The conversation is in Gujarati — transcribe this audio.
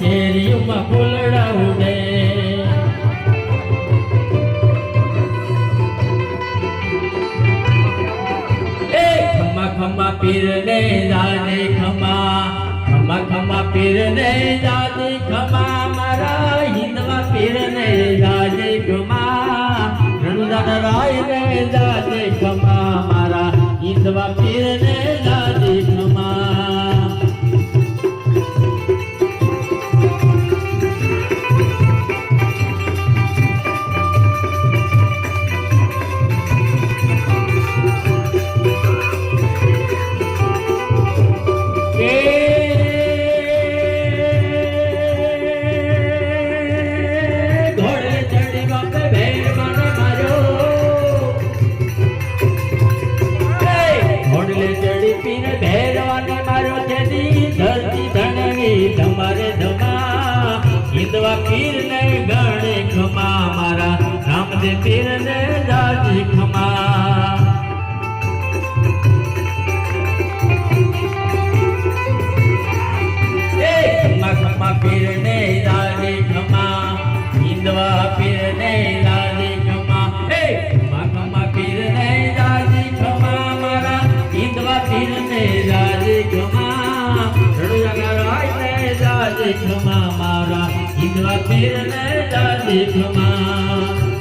દેવમાં ફૂલડા ઉડે. એ ખમા ખમા પીરને દાદે ખમા ખમા ખમા પીરને દાદે ખમા, મારા હિંદવા પીરને દાદે ખમા રણુદાન રાય ને દાદે ખમા, મારા હિંદવા પીર ધરતી ધણવી તમારે ધમા. હિંદવા પીર ને ગણે ખમા મારા. રામદેવ પીર ને ને લાલે ખમા મારા. હિંદવા પીર ને લાલે ખમા